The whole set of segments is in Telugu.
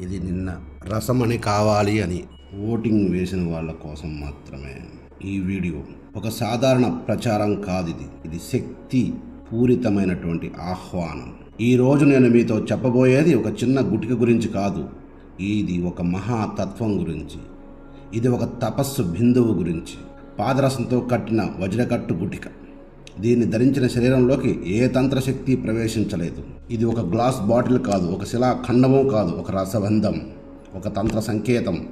ఇది నిన్న రసమని కావాలి అని ఓటింగ్ వేసిన వాళ్ళ కోసం మాత్రమే. ఈ వీడియో ఒక సాధారణ ప్రచారం కాదు ఇది. ఇది శక్తి పూరితమైనటువంటి ఆహ్వానం. ఈ రోజు నేను మీతో చెప్పబోయేది ఒక చిన్న గుటిక గురించి కాదు. ఇది ఒక మహాతత్వం గురించి. ఇది ఒక తపస్సు బిందువు గురించి. పాదరసంతో కట్టిన వజ్రకట్టు గుటిక. దీన్ని ధరించిన శరీరంలోకి ఏ తంత్రశక్తి ప్రవేశించలేదు. ఇది ఒక గ్లాస్ బాటిల్ కాదు ఒక శిలా ఖండము కాదు ఒక రసబంధం ఒక తంత్ర సంకేతం.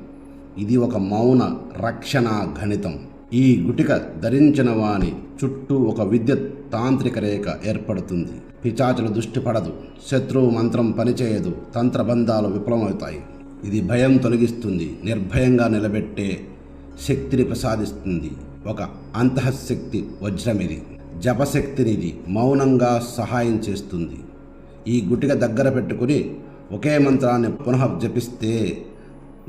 ఇది ఒక మౌన రక్షణ గణితం. ఈ గుటిక ధరించిన వాని చుట్టూ ఒక విద్యుత్ తాంత్రిక రేఖ ఏర్పడుతుంది. పిచాచులు దృష్టి పడదు శత్రువు మంత్రం పనిచేయదు తంత్రబంధాలు విఫలమవుతాయి. ఇది భయం తొలగిస్తుంది నిర్భయంగా నిలబెట్టే శక్తిని ప్రసాదిస్తుంది. ఒక అంతఃశక్తి వజ్రమిది. జపశక్తినిది మౌనంగా సహాయం చేస్తుంది. ఈ గుటిక దగ్గర పెట్టుకుని ఒకే మంత్రాన్ని పునః జపిస్తే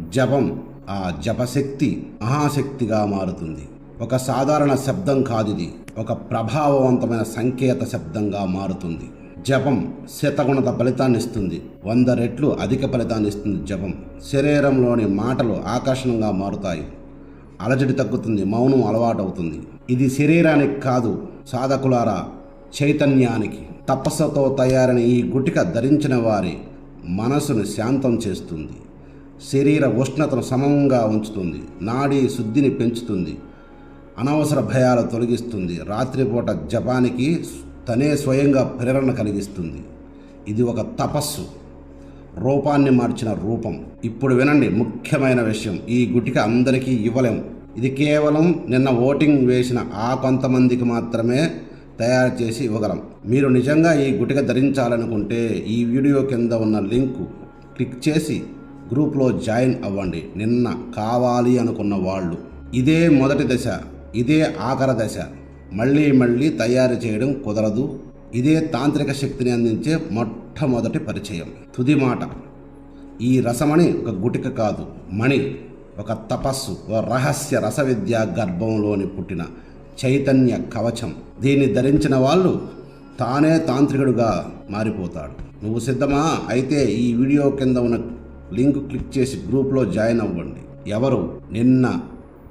జపం ఆ జపశక్తి మహాశక్తిగా మారుతుంది. ఒక సాధారణ శబ్దం కాదిది. ఒక ప్రభావవంతమైన సంకేత శబ్దంగా మారుతుంది. జపం శతగుణత ఫలితాన్ని ఇస్తుంది. వంద రెట్లు అధిక ఫలితాన్ని ఇస్తుంది జపం. శరీరంలోని మాటలు ఆకర్షణంగా మారుతాయి. అలజడి తగ్గుతుంది మౌనం అలవాటవుతుంది. ఇది శరీరానికి కాదు సాధకులారా చైతన్యానికి. తపస్సుతో తయారైన ఈ గుటిక ధరించిన వారి మనసును శాంతం చేస్తుంది. శరీర ఉష్ణతను సమంగా ఉంచుతుంది నాడీ శుద్ధిని పెంచుతుంది అనవసర భయాలు తొలగిస్తుంది. రాత్రిపూట జపానికి తనే స్వయంగా ప్రేరణ కలిగిస్తుంది. ఇది ఒక తపస్సు. రూపాన్ని మార్చిన రూపం. ఇప్పుడు వినండి ముఖ్యమైన విషయం. ఈ గుటిక అందరికీ ఇవ్వలేం. ఇది కేవలం నిన్న ఓటింగ్ వేసిన ఆ కొంతమందికి మాత్రమే తయారు చేసి ఇవ్వగలం. మీరు నిజంగా ఈ గుటిక ధరించాలనుకుంటే ఈ వీడియో కింద ఉన్న లింకు క్లిక్ చేసి గ్రూప్లో జాయిన్ అవ్వండి. నిన్న కావాలి అనుకున్న వాళ్ళు. ఇదే మొదటి దశ ఇదే ఆఖర దశ. మళ్ళీ మళ్ళీ తయారు చేయడం కుదరదు. ఇదే తాంత్రిక శక్తిని అందించే మొట్టమొదటి పరిచయం. తుది మాట. ఈ రసమణి ఒక గుటిక కాదు మణి. ఒక తపస్సు ఒక రహస్య రసవిద్య గర్భంలోని పుట్టిన చైతన్య కవచం. దీన్ని ధరించిన వాళ్ళు తానే తాంత్రికుడుగా మారిపోతాడు. నువ్వు సిద్ధమా? అయితే ఈ వీడియో కింద ఉన్న లింక్ క్లిక్ చేసి గ్రూప్లో జాయిన్ అవ్వండి. ఎవరు? నిన్న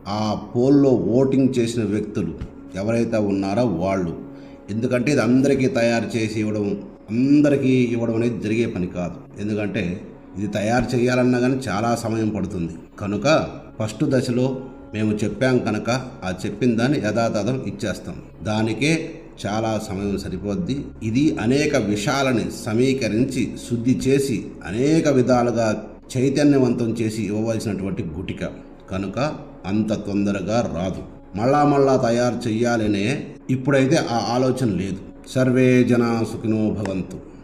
ఆ పోల్లో ఓటింగ్ చేసిన వ్యక్తులు. ఎవరైతే ఉన్నారో వాళ్ళు. ఎందుకంటే ఇది అందరికీ తయారు చేసి ఇవ్వడం అందరికీ ఇవ్వడం అనేది జరిగే పని కాదు. ఎందుకంటే ఇది తయారు చేయాలన్నా కానీ చాలా సమయం పడుతుంది. కనుక ఫస్ట్ దశలో మేము చెప్పాం కనుక ఆ చెప్పిన దాన్ని యథాతథం ఇచ్చేస్తాం. దానికే చాలా సమయం సరిపోద్ది. ఇది అనేక విషయాలని సమీకరించి శుద్ధి చేసి అనేక విధాలుగా చైతన్యవంతం చేసి ఇవ్వవలసినటువంటి గుటిక. కనుక అంత తొందరగా రాదు. మళ్ళా మళ్ళా తయారు చేయాలనే ఇప్పుడైతే ఆ ఆలోచన లేదు. సర్వే జనా సుఖినో భవంతు.